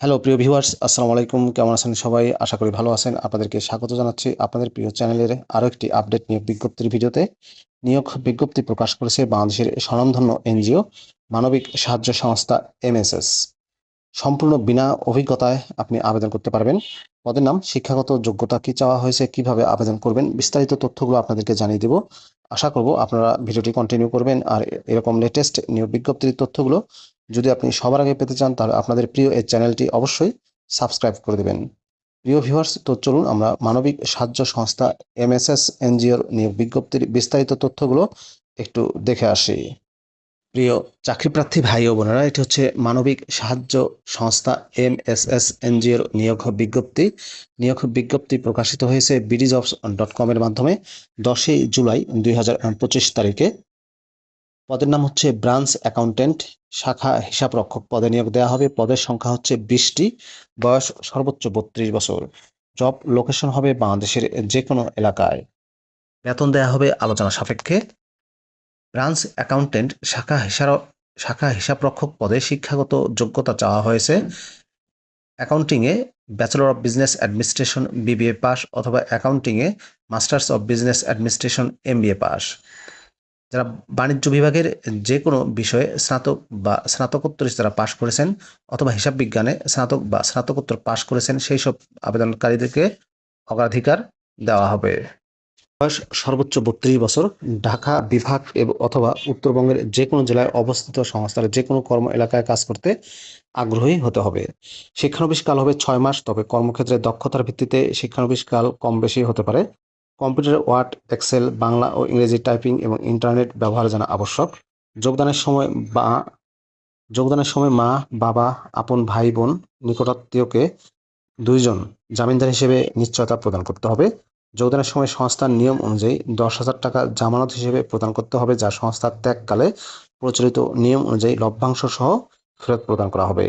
Hello প্রিয় viewers আসসালামু আলাইকুম। কেমন আছেন সবাই? আশা করি ভালো আছেন। আপনাদেরকে স্বাগত জানাচ্ছি আপনাদের প্রিয় চ্যানেলের আরও একটি আপডেট নিয়োগ বিজ্ঞপ্তির ভিডিওতে। নিয়োগ বিজ্ঞপ্তি প্রকাশ করেছে বাংলাদেশের স্বনামধন্য এনজিও, মানবিক সাহায্য সংস্থা এমএসএস সম্পূর্ণ বিনা অভিজ্ঞতায় আপনি আবেদন করতে পারবেন। পদের নাম, শিক্ষাগত যোগ্যতা কি চাওয়া হয়েছে, কীভাবে আবেদন করবেন, বিস্তারিত তথ্যগুলো আপনাদেরকে জানিয়ে দেব। আশা করব আপনারা ভিডিওটি কন্টিনিউ করবেন। আর এরকম লেটেস্ট নিয়োগ বিজ্ঞপ্তির তথ্যগুলো যদি আপনি সবার আগে পেতে চান, তাহলে আপনাদের প্রিয় এই চ্যানেলটি অবশ্যই সাবস্ক্রাইব করে দেবেন। প্রিয় ভিউয়ার্স তো চলুন আমরা মানবিক সাহায্য সংস্থা এমএসএস এনজিওর নিয়োগ বিজ্ঞপ্তির বিস্তারিত তথ্যগুলো একটু দেখে আসি। প্রিয় চাকরিপ্রার্থী ভাই ও বোনেরা, এটি হচ্ছে মানবিক সাহায্য সংস্থা এমএসএস এনজিওর নিয়োগ বিজ্ঞপ্তি। নিয়োগ বিজ্ঞপ্তি প্রকাশিত হয়েছে বিডিজবস ডট কমের মাধ্যমে দশই জুলাই দুই হাজার পঁচিশ তারিখে। পদের নাম হচ্ছে ব্রাঞ্চ অ্যাকাউন্টেন্ট শাখা হিসাবরক্ষক পদে নিয়োগ দেওয়া হবে। পদের সংখ্যা হচ্ছে বিশটি, বয়স সর্বোচ্চ বত্রিশ বছর। জব লোকেশন হবে বাংলাদেশের যে কোনো এলাকায়। বেতন দেওয়া হবে আলোচনা সাপেক্ষে। ব্রাঞ্চ অ্যাকাউন্টেন্ট শাখা হিসাব শাখা হিসাবরক্ষক পদে শিক্ষাগত যোগ্যতা চাওয়া হয়েছে। অ্যাকাউন্টিংয়ে bachelor of business administration, BBA pass অথবা অ্যাকাউন্টিংয়ে masters of business administration, MBA pass. যারা বাণিজ্য বিভাগের যে কোনো বিষয়ে স্নাতক বা স্নাতকোত্তর যারা পাশ করেছেন অথবা হিসাব বিজ্ঞানে স্নাতক বা স্নাতকোত্তর পাশ করেছেন, সেই সব আবেদনকারীদেরকে অগ্রাধিকার দেওয়া হবে। বয়স সর্বোচ্চ বত্রিশ বছর, ঢাকা বিভাগ এবং অথবা উত্তরবঙ্গের যে কোনো জেলায় অবস্থিত সংস্থার যে কোনো কর্ম এলাকায় কাজ করতে আগ্রহী হতে হবে। শিক্ষানবিশ কাল হবে ছয় মাস, তবে কর্মক্ষেত্রে দক্ষতার ভিত্তিতে শিক্ষানবিশ কাল কম বেশি হতে পারে। কম্পিউটার ওয়ার্ড, এক্সেল, বাংলা ও ইংরেজি টাইপিং এবং ইন্টারনেট ব্যবহার জানা আবশ্যক। যোগদানের সময় বা, যোগদানের সময় মা, বাবা, আপন ভাই, বোন, নিকটাত্মীয়কে দুইজন জামিনদার হিসেবে নিশ্চয়তা প্রদান করতে হবে। যোগদানের সময় সংস্থার নিয়ম অনুযায়ী দশ হাজার টাকা জামানত হিসেবে প্রদান করতে হবে, যা সংস্থার ত্যাগকালে প্রচলিত নিয়ম অনুযায়ী লভ্যাংশ সহ ফেরত প্রদান করা হবে।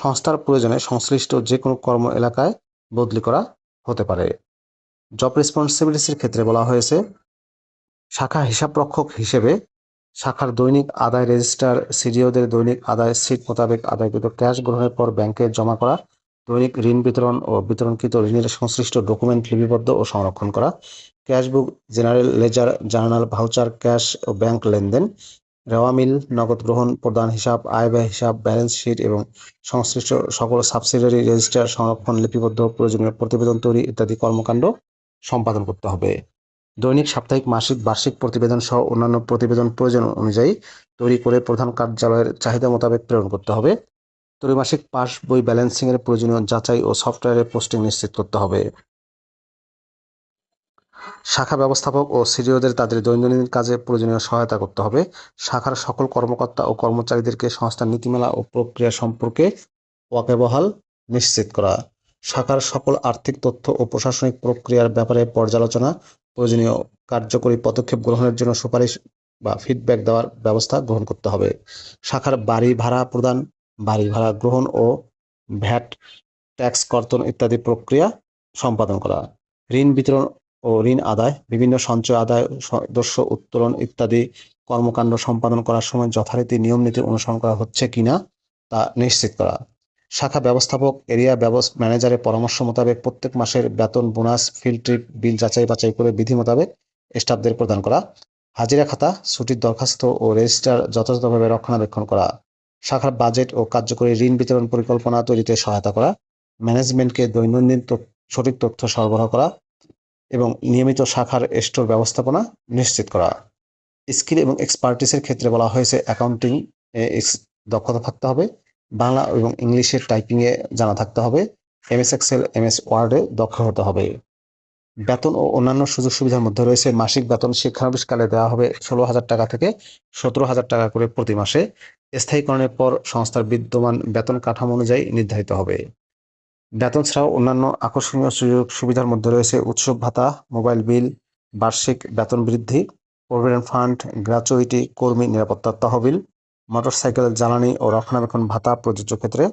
সংস্থার প্রয়োজনে সংশ্লিষ্ট যে কোনো কর্ম এলাকায় বদলি করা হতে পারে। জব রেসপন্সিবিলিটিসের ক্ষেত্রে বলা হয়েছে, শাখা হিসাবরক্ষক হিসেবে শাখার দৈনিক আদায় রেজিস্টার সিডিওদের দৈনিক আদায় সিট মোতাবেক আদায়কৃত ক্যাশ গ্রহণের পর ব্যাংকে জমা করা, দৈনিক ঋণ বিতরণ ও বিতরণকৃত ঋণের সংশ্লিষ্ট ডকুমেন্ট লিপিবদ্ধ ও সংরক্ষণ করা cash book general ledger journal voucher cash ও ব্যাংক লেনদেন রেওয়ামিল নগদ গ্রহণ, প্রদান হিসাব, আয় ব্যয় হিসাব ব্যালেন্স শিট এবং সংশ্লিষ্ট সকল সাবসিডিয়ারি রেজিস্টার সংরক্ষণ লিপিবদ্ধ, প্রয়োজনীয় প্রতিবেদন তৈরি ইত্যাদি কর্মকাণ্ড সম্পাদন করতে হবে। দৈনিক, সাপ্তাহিক, মাসিক, বার্ষিক প্রতিবেদন সহ অন্যান্য প্রতিবেদন প্রয়োজন অনুযায়ী তৈরি করে প্রধান কার্যালয়ের চাহিদা মোতাবেক প্রেরণ করতে হবে। ত্রৈমাসিক পাস বই ব্যালেন্সিং এর প্রয়োজনীয় যাচাই ও সফটওয়্যারে পোস্টিং নিশ্চিত করতে হবে। শাখা ব্যবস্থাপক ও সিডিওদের তাদের দৈনন্দিন কাজে প্রয়োজনীয় সহায়তা করতে হবে। শাখার সকল কর্মকর্তা ও কর্মচারীদেরকে সংস্থার নীতিমালা ও প্রক্রিয়া সম্পর্কে ওয়াকেবহাল নিশ্চিত করা। শাখার সকল আর্থিক তথ্য ও প্রশাসনিক প্রক্রিয়ার ব্যাপারে পর্যালোচনা, প্রয়োজনীয় কার্যকরী পদক্ষেপ গ্রহণের জন্য সুপারিশ বা ফিডব্যাক দেওয়ার ব্যবস্থা গ্রহণ করতে হবে। শাখার বাড়ি ভাড়া প্রদান, বাড়ি ভাড়া গ্রহণ ও ভ্যাট, ট্যাক্স কর্তন ইত্যাদি প্রক্রিয়া সম্পাদন করা। ঋণ বিতরণ ও ঋণ আদায়, বিভিন্ন সঞ্চয় আদায় সদস্য উত্তোলন ইত্যাদি কর্মকাণ্ড সম্পাদন করার সময় যথারীতি নিয়ম নীতি অনুসরণ করা হচ্ছে কিনা তা নিশ্চিত করা। শাখা ব্যবস্থাপক, এরিয়া ম্যানেজারের পরামর্শ মোতাবেক প্রত্যেক মাসের বেতন, বোনাস ফিল্ড ট্রিপ বিল যাচাই বাছাই করে বিধি মোতাবেক স্টাফদের প্রদান করা। হাজিরা খাতা, ছুটির দরখাস্ত ও রেজিস্টার যথাযথভাবে রক্ষণাবেক্ষণ করা। শাখার বাজেট ও কার্যকরী ঋণ বিতরণ পরিকল্পনা তৈরিতে সহায়তা করা। ম্যানেজমেন্টকে দৈনন্দিন সঠিক তথ্য সরবরাহ করা এবং নিয়মিত শাখার স্টোর ব্যবস্থাপনা নিশ্চিত করা। স্কিল এবং এক্সপার্টিসের ক্ষেত্রে বলা হয়েছে অ্যাকাউন্টিং দক্ষতা থাকতে হবে। বাংলা এবং ইংলিশের টাইপিংয়ে জানা থাকতে হবে। এমএস এক্সেল এমএস ওয়ার্ডে দক্ষ হতে হবে। বেতন ও অন্যান্য সুযোগ সুবিধার মধ্যে রয়েছে। মাসিক বেতন শিক্ষানবিশকালে দেওয়া হবে ষোলো হাজার টাকা থেকে সতেরো হাজার টাকা করে প্রতি মাসে। স্থায়ীকরণের পর সংস্থার বিদ্যমান বেতন কাঠামো অনুযায়ী নির্ধারিত হবে। বেতন ছাড়াও অন্যান্য আকর্ষণীয় সুযোগ সুবিধার মধ্যে রয়েছে উৎসব ভাতা, মোবাইল বিল, বার্ষিক বেতন বৃদ্ধি, প্রভিডেন্ট ফান্ড গ্র্যাচুইটি কর্মী নিরাপত্তা তহবিল। মোটরসাইকেল, জ্বালানি ও রক্ষণাবেক্ষণ ভাতা, প্রযোজ্য ক্ষেত্রে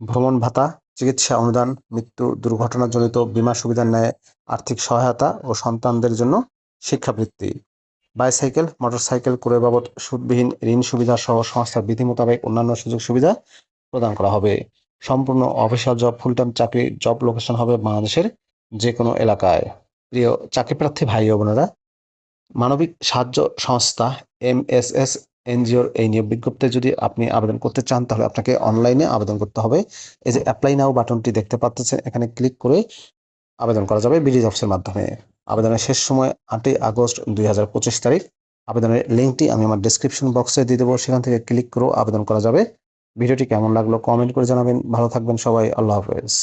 ভ্রমণ ভাতা, চিকিৎসা অনুদান, মৃত্যু দুর্ঘটনাজনিত বিমা সুবিধার ন্যায়, আর্থিক সহায়তা ও সন্তানদের জন্য শিক্ষাবৃত্তি। বাইসাইকেল, মোটরসাইকেল ক্রয় বাবদ সুদবিহীন ঋণ সুবিধা সহ সংস্থার বিধি মোতাবেক অন্যান্য সুযোগ সুবিধা প্রদান করা হবে। সম্পূর্ণ অফিসিয়াল জব ফুল টাইম চাকরি জব লোকেশন হবে বাংলাদেশের যে কোনো এলাকায়। প্রিয় চাকরি প্রার্থী ভাই বোনেরা, মানবিক সাহায্য সংস্থা এম এস এস এনজিওর এই নিয়োগ বিজ্ঞপ্তিতে যদি আপনি আবেদন করতে চান, তাহলে আপনাকে অনলাইনে আবেদন করতে হবে। এই যে অ্যাপ্লাই নাও বাটনটি দেখতে পাচ্ছেন, এখানে ক্লিক করে আবেদন করা যাবে বিডিজ অফিসের মাধ্যমে। আবেদনের শেষ সময় আটই আগস্ট দুই হাজার পঁচিশ তারিখ। আবেদনের লিঙ্কটি আমি আমার ডিসক্রিপশন বক্সে দিয়ে দেবো, সেখান থেকে ক্লিক করেও আবেদন করা যাবে। ভিডিওটি কেমন লাগল কমেন্ট করে জানাবেন। ভালো থাকবেন সবাই, আল্লাহ হাফেজ।